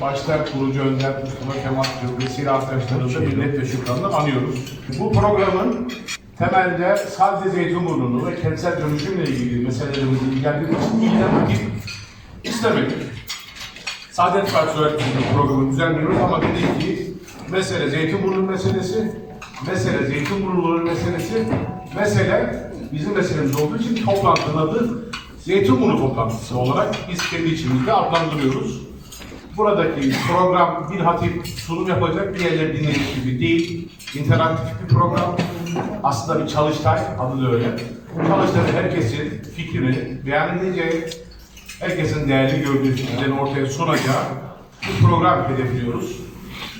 başta kurucu önder Mustafa Kemal Türk ve silah arkadaşlarını da millet ve şükranla anıyoruz. Bu programın temelde sadece Zeytinburnu'nu ve kentsel dönüşümle ilgili meselelerimizi ilgilendirmek için ilgilenmek istemedik. Saadet Partisi bu programı düzenliyoruz ama dedik ki mesele Zeytinburnu meselesi, mesele Zeytinburnu'nun meselesi, mesele bizim meselemiz olduğu için toplantının adı Zeytinburnu toplantısı olarak biz kendi içimizde adlandırıyoruz. Buradaki program bir hatip sunum yapacak, diğerleri dinleyici gibi değil. İnteraktif bir program. Aslında bir çalıştay, adı da öyle. Bu çalıştayda herkesin fikrini beyan herkesin değerli gördüğü fikirlerini ortaya sunacağı bir program hedefliyoruz.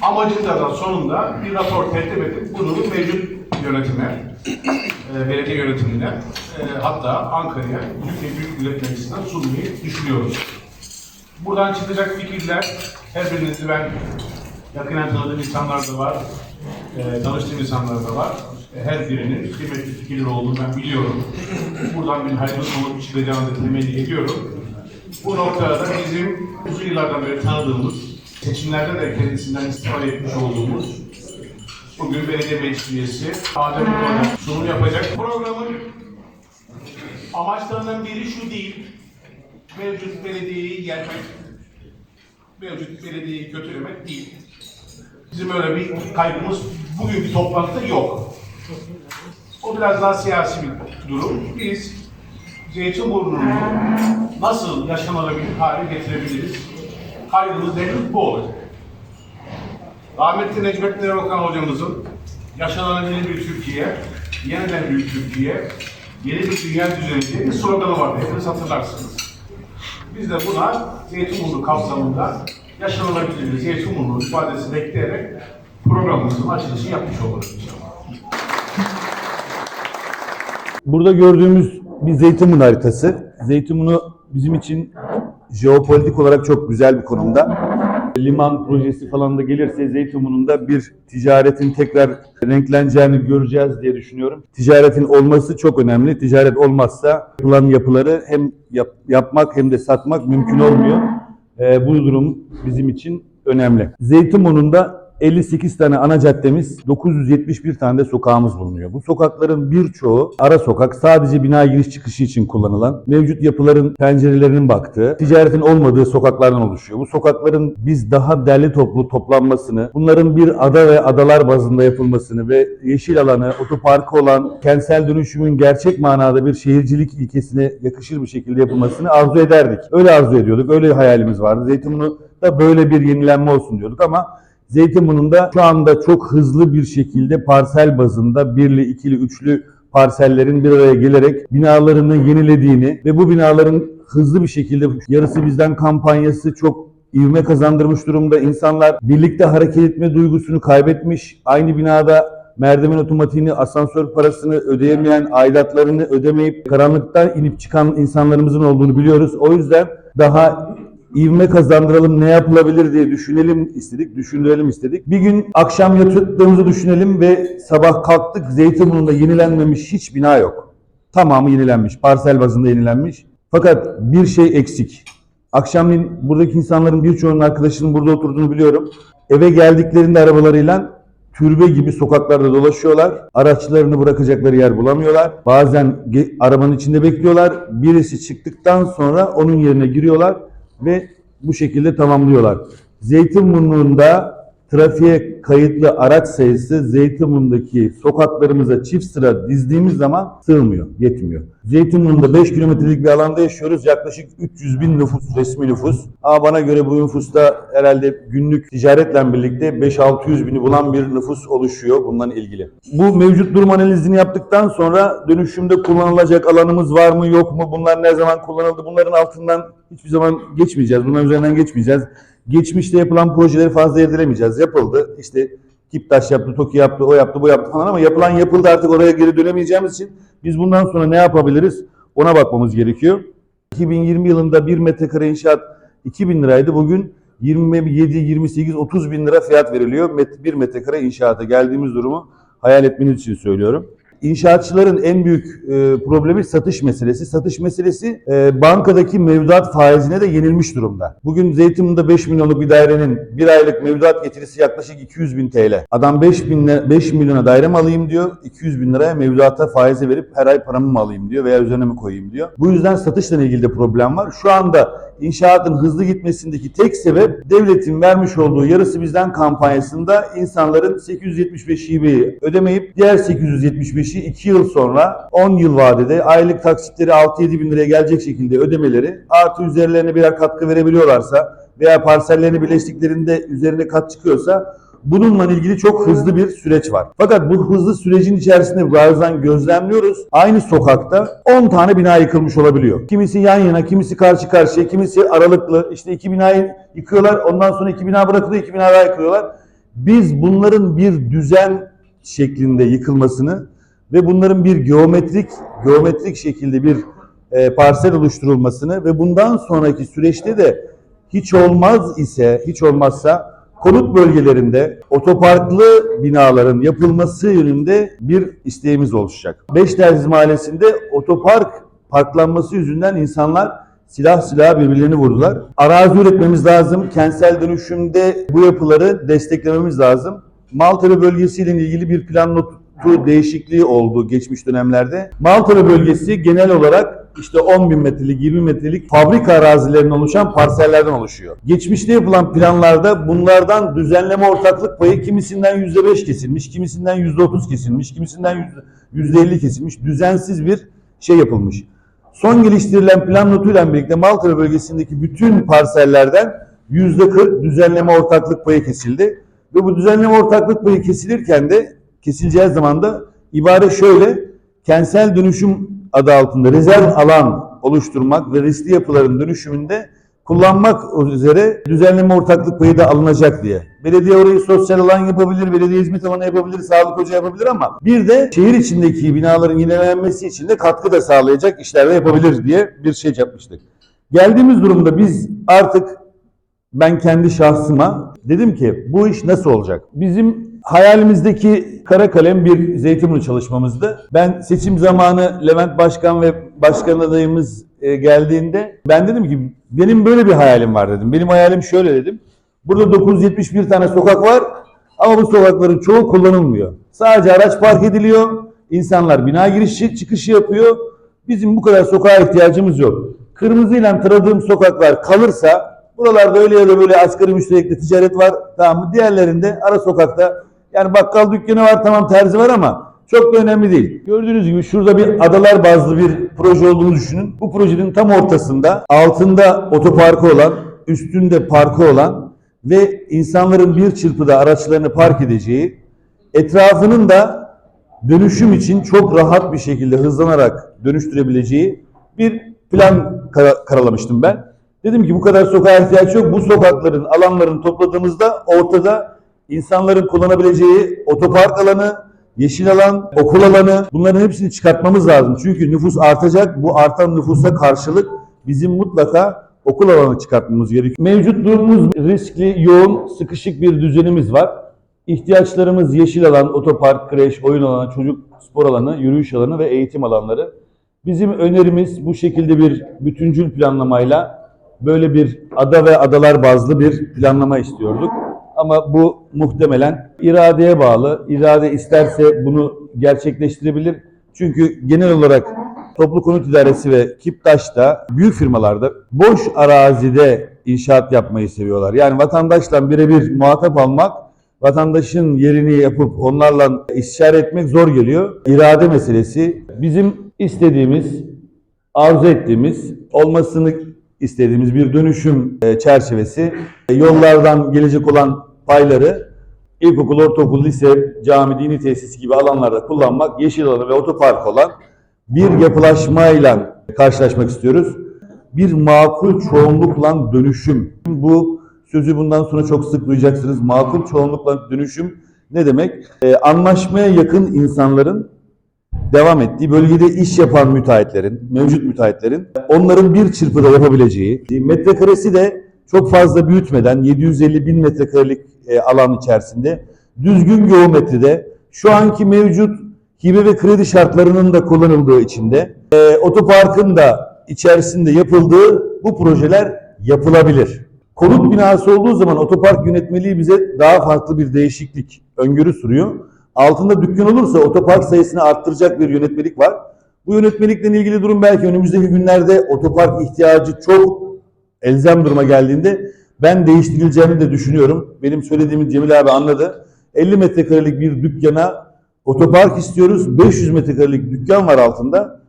Amacında da sonunda bir rapor teklif edip bunu mevcut yönetime, e, belediye yönetimine, e, hatta Ankara'ya, Türkiye Büyük Millet Meclisi'ne sunmayı düşünüyoruz. Buradan çıkacak fikirler, her birinizi ben yakinen tanıdığım insanlar da var, e, tanıştığım insanlar da var. E, her birinin kıymetli fikirleri olduğunu ben biliyorum. Buradan bir hayırlı sonuç çıkacağını temenni ediyorum. Bu noktada da bizim uzun yıllardan beri tanıdığımız, seçimlerde de kendisinden istifade etmiş olduğumuz bugün belediye meclis üyesi Adem Ulu'na sunum yapacak. Programın amaçlarından biri şu değil, mevcut belediyeyi yermek, mevcut belediyeyi kötülemek değil. Bizim öyle bir kaygımız bugünkü toplantıda yok. O biraz daha siyasi bir durum. Biz Zeytinburnu'nu nasıl yaşanılabilir hale getirebiliriz? Kaygımız en bu olacak. Rahmetli Necmettin Erbakan hocamızın yaşanabilir bir Türkiye, yeniden bir Türkiye, yeni bir dünya düzeni diye bir sloganı vardı. Hepiniz hatırlarsınız. Biz de buna Zeytinburnu kapsamında yaşanılabilir Zeytinburnu ifadesini ekleyerek programımızın açılışı yapmış oluruz. Burada gördüğümüz bir Zeytinburnu haritası. Zeytinburnu bizim için jeopolitik olarak çok güzel bir konumda. Liman projesi falan da gelirse Zeytinburnu'nda bir ticaretin tekrar renkleneceğini göreceğiz diye düşünüyorum. Ticaretin olması çok önemli. Ticaret olmazsa yapılan yapıları hem yap- yapmak hem de satmak mümkün olmuyor. Ee, bu durum bizim için önemli. Zeytinburnu'nda 58 tane ana caddemiz, 971 tane de sokağımız bulunuyor. Bu sokakların birçoğu ara sokak, sadece bina giriş çıkışı için kullanılan, mevcut yapıların pencerelerinin baktığı, ticaretin olmadığı sokaklardan oluşuyor. Bu sokakların biz daha derli toplu toplanmasını, bunların bir ada ve adalar bazında yapılmasını ve yeşil alanı, otoparkı olan kentsel dönüşümün gerçek manada bir şehircilik ilkesine yakışır bir şekilde yapılmasını arzu ederdik. Öyle arzu ediyorduk, öyle hayalimiz vardı. Zeytinburnu'da böyle bir yenilenme olsun diyorduk ama Zeytinburnu'nda şu anda çok hızlı bir şekilde parsel bazında birli, ikili, üçlü parsellerin bir araya gelerek binalarını yenilediğini ve bu binaların hızlı bir şekilde yarısı bizden kampanyası çok ivme kazandırmış durumda. İnsanlar birlikte hareket etme duygusunu kaybetmiş. Aynı binada merdiven otomatiğini, asansör parasını ödeyemeyen, aidatlarını ödemeyip karanlıktan inip çıkan insanlarımızın olduğunu biliyoruz. O yüzden daha ivme kazandıralım, ne yapılabilir diye düşünelim istedik, düşünelim istedik. Bir gün akşam yattığımızı düşünelim ve sabah kalktık Zeytinburnu'nda yenilenmemiş hiç bina yok. Tamamı yenilenmiş, parsel bazında yenilenmiş. Fakat bir şey eksik. Akşamleyin buradaki insanların birçoğunun arkadaşının burada oturduğunu biliyorum. Eve geldiklerinde arabalarıyla türbe gibi sokaklarda dolaşıyorlar. Araçlarını bırakacakları yer bulamıyorlar. Bazen arabanın içinde bekliyorlar. Birisi çıktıktan sonra onun yerine giriyorlar ve bu şekilde tamamlıyorlar. Zeytinburnu'nda trafiğe kayıtlı araç sayısı Zeytinburnu'ndaki sokaklarımıza çift sıra dizdiğimiz zaman sığmıyor, yetmiyor. Zeytinburnu'nda 5 kilometrelik bir alanda yaşıyoruz. Yaklaşık 300 bin nüfus, resmi nüfus. Ama bana göre bu nüfusta herhalde günlük ticaretle birlikte 5-600 bini bulan bir nüfus oluşuyor bundan ilgili. Bu mevcut durum analizini yaptıktan sonra dönüşümde kullanılacak alanımız var mı yok mu? Bunlar ne zaman kullanıldı? Bunların altından hiçbir zaman geçmeyeceğiz. Bunların üzerinden geçmeyeceğiz. Geçmişte yapılan projeleri fazla irdelemeyeceğiz. Yapıldı. İşte Kiptaş yaptı, TOKİ yaptı, o yaptı, bu yaptı falan ama yapılan yapıldı artık oraya geri dönemeyeceğimiz için biz bundan sonra ne yapabiliriz ona bakmamız gerekiyor. 2020 yılında 1 metrekare inşaat 2000 liraydı. Bugün 27, 28, 30 bin lira fiyat veriliyor. Met- 1 metrekare inşaata geldiğimiz durumu hayal etmeniz için söylüyorum. İnşaatçıların en büyük e, problemi satış meselesi. Satış meselesi e, bankadaki mevduat faizine de yenilmiş durumda. Bugün Zeytinburnu'da 5 milyonluk bir dairenin bir aylık mevduat getirisi yaklaşık 200 bin TL. Adam 5, bin, 5 milyona daire mi alayım diyor, 200 bin liraya mevduata faize verip her ay paramı mı alayım diyor veya üzerine mi koyayım diyor. Bu yüzden satışla ilgili de problem var. Şu anda inşaatın hızlı gitmesindeki tek sebep devletin vermiş olduğu yarısı bizden kampanyasında insanların 875 hibeyi ödemeyip diğer 875'i 2 yıl sonra 10 yıl vadede aylık taksitleri 6-7 bin liraya gelecek şekilde ödemeleri artı üzerlerine birer katkı verebiliyorlarsa veya parsellerini birleştiklerinde üzerine kat çıkıyorsa Bununla ilgili çok hızlı bir süreç var. Fakat bu hızlı sürecin içerisinde bazen gözlemliyoruz. Aynı sokakta 10 tane bina yıkılmış olabiliyor. Kimisi yan yana, kimisi karşı karşıya, kimisi aralıklı. İşte iki binayı yıkıyorlar, ondan sonra iki bina bırakılıyor, iki bina daha yıkıyorlar. Biz bunların bir düzen şeklinde yıkılmasını ve bunların bir geometrik geometrik şekilde bir e, parsel oluşturulmasını ve bundan sonraki süreçte de hiç olmaz ise hiç olmazsa konut bölgelerinde otoparklı binaların yapılması yönünde bir isteğimiz oluşacak. Beşterziz Mahallesi'nde otopark parklanması yüzünden insanlar silah silah birbirlerini vurdular. Arazi üretmemiz lazım. Kentsel dönüşümde bu yapıları desteklememiz lazım. Maltepe bölgesiyle ilgili bir plan notu değişikliği oldu geçmiş dönemlerde. Maltepe bölgesi genel olarak işte 10 bin metrelik, 20 metrelik fabrika arazilerinden oluşan parsellerden oluşuyor. Geçmişte yapılan planlarda bunlardan düzenleme ortaklık payı kimisinden %5 kesilmiş, kimisinden %30 kesilmiş, kimisinden %50 kesilmiş. Düzensiz bir şey yapılmış. Son geliştirilen plan notuyla birlikte Maltepe bölgesindeki bütün parsellerden %40 düzenleme ortaklık payı kesildi. Ve bu düzenleme ortaklık payı kesilirken de kesileceği zaman da ibare şöyle kentsel dönüşüm adı altında rezerv alan oluşturmak ve riskli yapıların dönüşümünde kullanmak üzere düzenleme ortaklık payı da alınacak diye. Belediye orayı sosyal alan yapabilir, belediye hizmet alanı yapabilir, sağlık ocağı yapabilir ama bir de şehir içindeki binaların yenilenmesi için de katkı da sağlayacak işler de yapabilir diye bir şey yapmıştık. Geldiğimiz durumda biz artık ben kendi şahsıma dedim ki bu iş nasıl olacak? Bizim hayalimizdeki kara kalem bir Zeytinburnu çalışmamızdı. Ben seçim zamanı Levent Başkan ve Başkan adayımız e, geldiğinde ben dedim ki benim böyle bir hayalim var dedim. Benim hayalim şöyle dedim. Burada 971 tane sokak var ama bu sokakların çoğu kullanılmıyor. Sadece araç park ediliyor. İnsanlar bina girişi çıkışı yapıyor. Bizim bu kadar sokağa ihtiyacımız yok. Kırmızıyla taradığım sokaklar kalırsa buralarda öyle ya da böyle asgari müşterekli ticaret var tamam mı? Diğerlerinde ara sokakta yani bakkal dükkanı var tamam terzi var ama çok da önemli değil. Gördüğünüz gibi şurada bir adalar bazlı bir proje olduğunu düşünün. Bu projenin tam ortasında altında otoparkı olan, üstünde parkı olan ve insanların bir çırpıda araçlarını park edeceği, etrafının da dönüşüm için çok rahat bir şekilde hızlanarak dönüştürebileceği bir plan kara- karalamıştım ben. Dedim ki bu kadar sokağa ihtiyaç yok. Bu sokakların, alanların topladığımızda ortada insanların kullanabileceği otopark alanı, yeşil alan, okul alanı bunların hepsini çıkartmamız lazım. Çünkü nüfus artacak. Bu artan nüfusa karşılık bizim mutlaka okul alanı çıkartmamız gerekiyor. Mevcut durumumuz riskli, yoğun, sıkışık bir düzenimiz var. İhtiyaçlarımız yeşil alan, otopark, kreş, oyun alanı, çocuk spor alanı, yürüyüş alanı ve eğitim alanları. Bizim önerimiz bu şekilde bir bütüncül planlamayla böyle bir ada ve adalar bazlı bir planlama istiyorduk. Ama bu muhtemelen iradeye bağlı. İrade isterse bunu gerçekleştirebilir. Çünkü genel olarak Toplu Konut İdaresi ve Kiptaş'ta büyük firmalarda boş arazide inşaat yapmayı seviyorlar. Yani vatandaşla birebir muhatap almak, vatandaşın yerini yapıp onlarla istişare etmek zor geliyor. İrade meselesi bizim istediğimiz, arzu ettiğimiz, olmasını istediğimiz bir dönüşüm e, çerçevesi. E, Yollardan gelecek olan payları ilkokul, ortaokul, lise, cami, dini tesis gibi alanlarda kullanmak, yeşil alanı ve otopark olan bir yapılaşmayla karşılaşmak istiyoruz. Bir makul çoğunlukla dönüşüm. Bu sözü bundan sonra çok sık duyacaksınız. Makul çoğunlukla dönüşüm ne demek? E, anlaşmaya yakın insanların devam ettiği, bölgede iş yapan müteahhitlerin, mevcut müteahhitlerin onların bir çırpıda yapabileceği, metrekaresi de çok fazla büyütmeden 750 bin metrekarelik e, alan içerisinde düzgün geometride şu anki mevcut hibe ve kredi şartlarının da kullanıldığı içinde, e, otoparkın da içerisinde yapıldığı bu projeler yapılabilir. Konut binası olduğu zaman otopark yönetmeliği bize daha farklı bir değişiklik öngörü sunuyor. Altında dükkan olursa otopark sayısını arttıracak bir yönetmelik var. Bu yönetmelikle ilgili durum belki önümüzdeki günlerde otopark ihtiyacı çok elzem duruma geldiğinde ben değiştirileceğini de düşünüyorum. Benim söylediğimi Cemil abi anladı. 50 metrekarelik bir dükkana otopark istiyoruz. 500 metrekarelik dükkan var altında.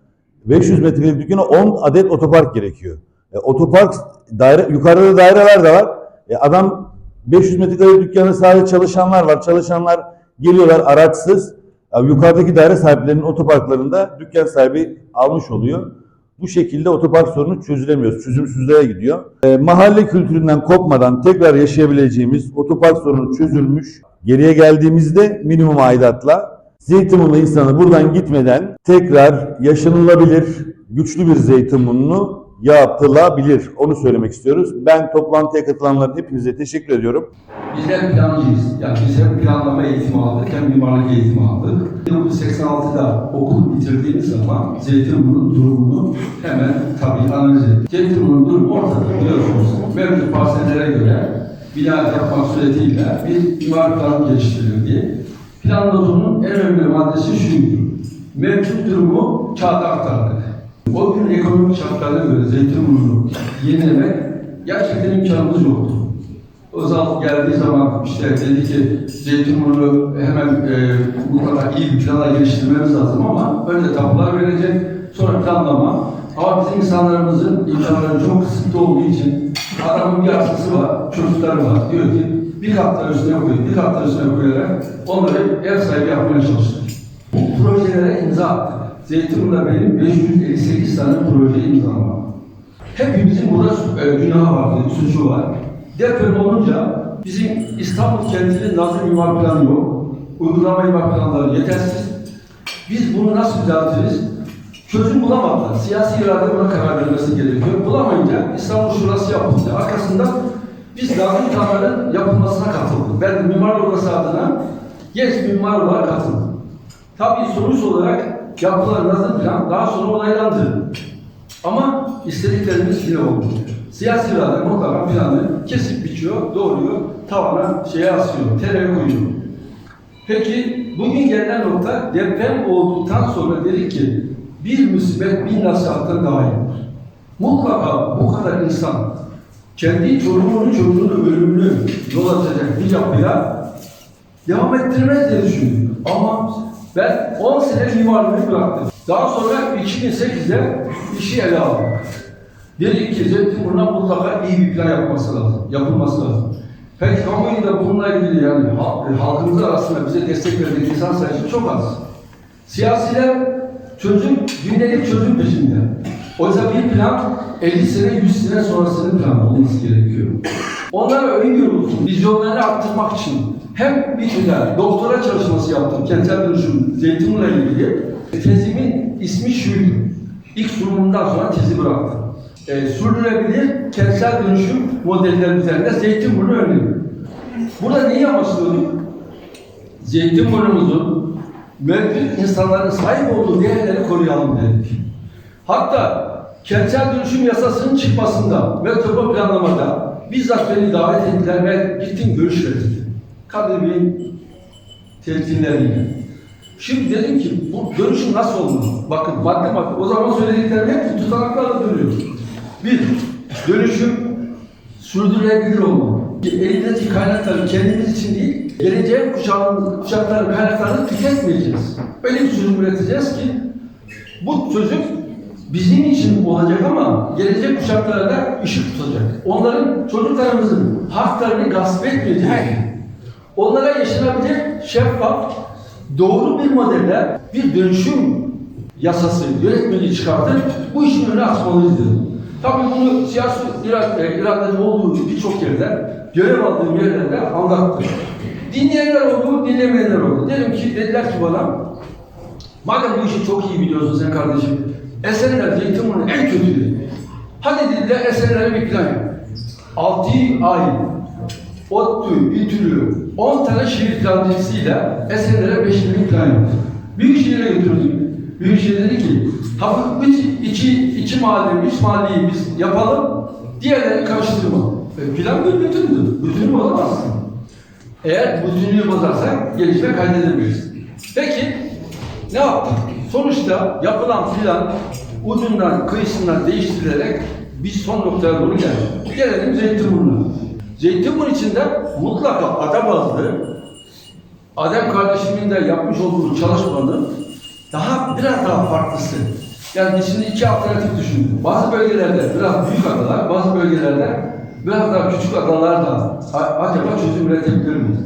500 metrekarelik dükkana 10 adet otopark gerekiyor. E, otopark daire yukarıda da daireler de var. E, adam 500 metrekarelik dükkanı sadece çalışanlar var. Çalışanlar geliyorlar araçsız. Yukarıdaki daire sahiplerinin otoparklarında dükkan sahibi almış oluyor. Bu şekilde otopark sorunu çözülemiyor. Çözümsüzlüğe gidiyor. E, mahalle kültüründen kopmadan tekrar yaşayabileceğimiz otopark sorunu çözülmüş. Geriye geldiğimizde minimum aidatla Zeytinburnu insanı buradan gitmeden tekrar yaşanılabilir, güçlü bir Zeytinburnu yapılabilir. Onu söylemek istiyoruz. Ben toplantıya katılanların hepinize teşekkür ediyorum. Bizler plancıyız. Yani biz hem planlama eğitimi aldık hem mimarlık eğitimi aldık. 1986'da okul bitirdiğimiz zaman Zeytinburnu'nun durumunu hemen tabii analiz ettik. Zeytinburnu'nun durumu ortada biliyorsunuz. Mevcut parsellere göre bina yapmak suretiyle bir mimar plan geliştirildi. Plan notunun en önemli maddesi şuydu. Mevcut durumu kağıda aktardık. O gün ekonomik şartlarına göre Zeytinburnu'nu yenilemek gerçekten imkanımız yoktu. Özal geldiği zaman işte dedi ki Zeytinburnu hemen e, bu kadar iyi bir plana geliştirmemiz lazım ama önce tapular verecek, sonra planlama. Ama bizim insanlarımızın imkanları çok kısıtlı olduğu için adamın bir arsası var, çocukları var. Diyor ki bir katlar üstüne koyuyor, bir katlar üstüne koyarak onları ev sahibi yapmaya çalıştık. Projelere imza attık. Zeytinburnu'da benim 558 tane proje imzam. Hepimizin burada e, günahı var, suçu var. Deprem olunca bizim İstanbul kentinin nazım mimar planı yok. Uygulama mimar planları yetersiz. Biz bunu nasıl düzeltiriz? Çözüm bulamadılar. Siyasi irade buna karar vermesi gerekiyor. Bulamayınca İstanbul şurası yapıldı. Arkasından biz nazım planların yapılmasına katıldık. Ben mimar odası adına genç mimar olarak katıldım. Tabii sonuç olarak yapılan nazım plan daha sonra onaylandı. Ama istediklerimiz yine olmuyor. Siyasi irade mutlaka planı kesip biçiyor, doğruyor, tavana şeye asıyor, tereye koyuyor. Peki bugün gelinen nokta deprem olduktan sonra dedik ki bir musibet bin nasihattan daha iyidir. Mutlaka bu kadar insan kendi çocuğunu çocuğunu ölümünü yol açacak bir yapıya devam ettirmez diye düşündüm. Ama ben 10 sene mimarlığı bıraktım. Daha sonra 2008'de işi ele aldım. Dedik ki Zeytinburnu'na mutlaka iyi bir plan yapması lazım, yapılması lazım. Peki kamuoyu da bununla ilgili yani halk- halkımız arasında bize destek verecek insan sayısı çok az. Siyasiler çözüm, gündelik çözüm peşinde. Oysa bir plan 50 sene, 100 sene sonrasının planı olması gerekiyor. Onlara öngörülsün, vizyonlarını arttırmak için hem bir güzel doktora çalışması yaptım, kentsel dönüşüm, Zeytinburnu'na ilgili. Tezimin ismi şuydu. İlk sunumundan sonra tezi bıraktım. E, sürdürülebilir kentsel dönüşüm modelleri üzerinde Zeytinburnu örneği. Burada neyi amaçlıyorduk? Zeytinburnumuzun mevcut insanların sahip olduğu değerleri koruyalım dedik. Hatta kentsel dönüşüm yasasının çıkmasında metropol planlamada bizzat beni davet ettiler ve gittim görüş verdim. Kadir Bey'in telkinleriyle. Şimdi dedim ki bu dönüşüm nasıl olmalı? Bakın madde madde o zaman söylediklerim hep tutanaklarla duruyor. Bir, dönüşüm sürdürülebilir olmalı. Elimizdeki kaynakları kendimiz için değil, geleceğin kuşağın, kuşakların kaynaklarını tüketmeyeceğiz. Öyle bir çözüm üreteceğiz ki bu çözüm bizim için olacak ama gelecek kuşaklara da ışık tutacak. Onların çocuklarımızın haklarını gasp etmeyecek. Onlara yaşanabilecek şeffaf, doğru bir modelle bir dönüşüm yasası, yönetmeliği çıkartıp bu işin önüne açmalıyız dedim. Tabii bunu siyasi irade, e, iradeci olduğu birçok yerde, görev aldığım yerlerde anlattım. Dinleyenler oldu, dinlemeyenler oldu. Dedim ki, dediler ki bana, madem bu işi çok iyi biliyorsun sen kardeşim, Esenler Zeytinburnu en kötüdür. Hadi dediler Esenler'e bir plan yap. 6 ay ODTÜ, İTÜ'lü 10 tane şehir plancısıyla Esenler'e 5 bin plan yaptık. Büyükşehir'e götürdük. Büyükşehir dedi ki, hafif üç, iki, iki mahalle, üç mahalleyi biz yapalım, diğerlerini karıştırma. E, plan bir bütündür. Bütünü bozamazsın. Eğer bütünlüğü bozarsak gelişme kaydedemeyiz. Peki, ne yaptık? Sonuçta yapılan plan ucundan, kıyısından değiştirilerek biz son noktaya doğru geldik. Gelelim Zeytinburnu. Zeytinburnu içinde mutlaka ada bazlı Adem kardeşimin de yapmış olduğu çalışmanın daha biraz daha farklısı. Yani şimdi iki alternatif düşündük. Bazı bölgelerde biraz büyük adalar, bazı bölgelerde biraz daha küçük adalar da a- acaba çözüm üretebilir miyiz?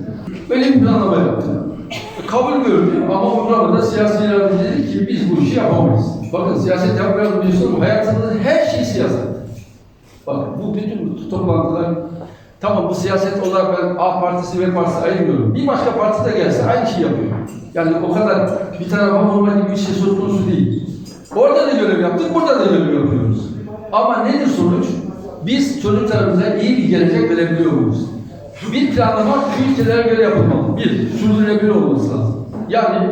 Böyle bir planlama yaptık. E, Kabul gördü ama uygulamada siyasi irade dedi ki biz bu işi yapamayız. Bakın siyaset yapmayalım diyorsunuz ama hayatınızda her şey siyaset. Bak bu bütün bu toplantılar tamam bu siyaset olarak ben A partisi ve partisi ayırmıyorum. Bir başka parti de gelse aynı şeyi yapıyor. Yani o kadar bir tarafa vurma gibi bir şey söz konusu değil. Orada da görev yaptık, burada da görev yapıyoruz. Ama nedir sonuç? Biz çocuklarımıza iyi bir gelecek verebiliyor muyuz? Bir planlama şu ilkelere göre yapılmalı. Bir, sürdürülebilir olması lazım. Yani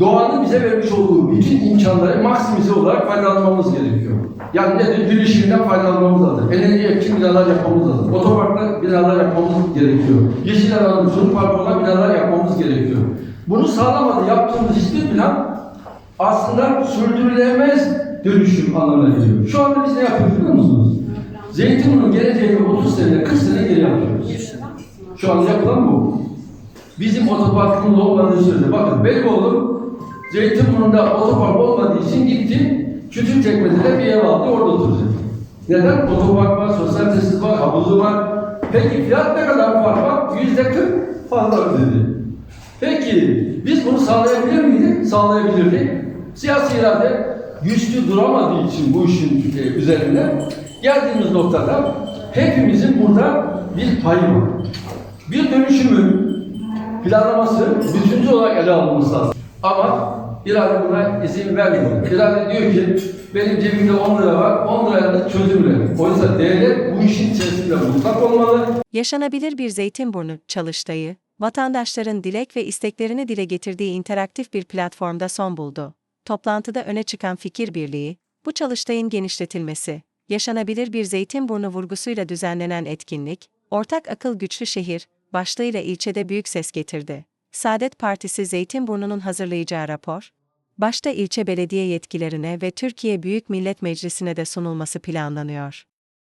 doğanın bize vermiş olduğu bütün imkanları maksimize olarak faydalanmamız gerekiyor. Yani nedir? Işığından faydalanmamız lazım. Enerji yakın binalar yapmamız lazım. Otoparkta binalar yapmamız gerekiyor. Yeşil alanın çocuk parkı olan binalar yapmamız gerekiyor. Bunu sağlamadı yaptığımız hiçbir plan aslında sürdürülemez dönüşüm anlamına geliyor. Şu anda biz ne yapıyoruz biliyor musunuz? Zeytinburnu'nun geleceğini 30 sene, 40 sene geri yapıyoruz. Şu an yapılan bu. Bizim otoparkımız olmadığı sürece, bakın benim oğlum Zeytinburnu'nda otopark olmadığı için gitti, Küçükçekmece'de bir ev aldı, orada oturacak. Neden? Otopark var, sosyal tesis var, havuzu var. Peki fiyat ne kadar fark var? Yüzde kırk fazla ödedi. Peki biz bunu sağlayabilir miydik? Sağlayabilirdik. Siyasi irade güçlü duramadığı için bu işin e, üzerinde geldiğimiz noktada hepimizin burada bir payı var. Bir dönüşümün planlaması bütüncül olarak ele alınması lazım. Ama irade buna izin vermiyor. İrade diyor ki benim cebimde 10 lira var, 10 liraya da çözüm üret. Oysa devlet bu işin içerisinde mutlak olmalı. Yaşanabilir bir Zeytinburnu çalıştayı, vatandaşların dilek ve isteklerini dile getirdiği interaktif bir platformda son buldu. Toplantıda öne çıkan fikir birliği, bu çalıştayın genişletilmesi, yaşanabilir bir Zeytinburnu vurgusuyla düzenlenen etkinlik, Ortak Akıl Güçlü Şehir, başlığıyla ilçede büyük ses getirdi. Saadet Partisi Zeytinburnu'nun hazırlayacağı rapor, başta ilçe belediye yetkilerine ve Türkiye Büyük Millet Meclisi'ne de sunulması planlanıyor.